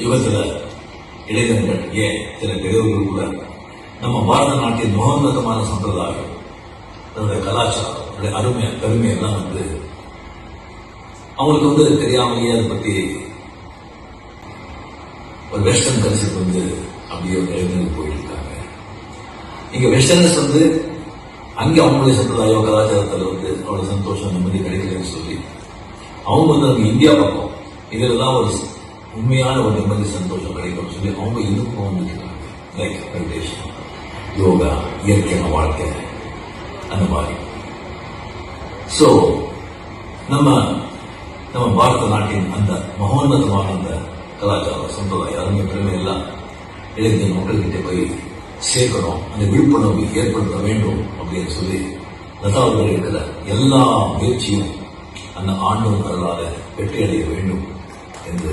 யுகத்துல இளைஞர்கள் ஏன் சில பெரியவர்கள் கூட நம்ம பாரத நாட்டின் மகோன்னதமான சம்பிரதாயம் தன்னுடைய கலாச்சாரம் அதனுடைய அருமை பெருமை எல்லாம் வந்து அவங்களுக்கு வந்து தெரியாமலேயே அதை பத்தி ஒரு வெஸ்டர்ன் கல்ச்சர் வந்து அப்படியே ஒரு இளைஞர்கள் போயிட்டு இருக்காங்க இங்க வெஸ்டர்னஸ் வந்து அங்கே அவங்களுடைய சம்பிரதாயம் கலாச்சாரத்தில் வந்து அவ்வளவு சந்தோஷம் நிம்மதி கிடைக்கலன்னு சொல்லி அவங்க வந்து நம்ம இந்தியா பக்கம் இதுல தான் ஒரு உண்மையான ஒரு நிம்மதி சந்தோஷம் கிடைக்கும்னு சொல்லி அவங்க இதுக்கும் வந்துக்கிறாங்க லைக் மெடிடேஷன் யோகா இயற்கையான வாழ்க்கை அந்த மாதிரி. ஸோ நம்ம நம்ம பாரத நாட்டின் அந்த மகோன்னதமான அந்த கலாச்சார சம்பிரதாயம் அருமை பெருமை எல்லாம் இளைஞர் மக்கள்கிட்ட போய் சேர்க்கணும் அந்த விழிப்புணர்வு ஏற்படுத்த வேண்டும் அப்படின்னு சொல்லி லதா அவர்கள் இருக்கிற எல்லா முயற்சியும் அந்த ஆண்டும் வரலாறு வெற்றி அடைய வேண்டும் என்று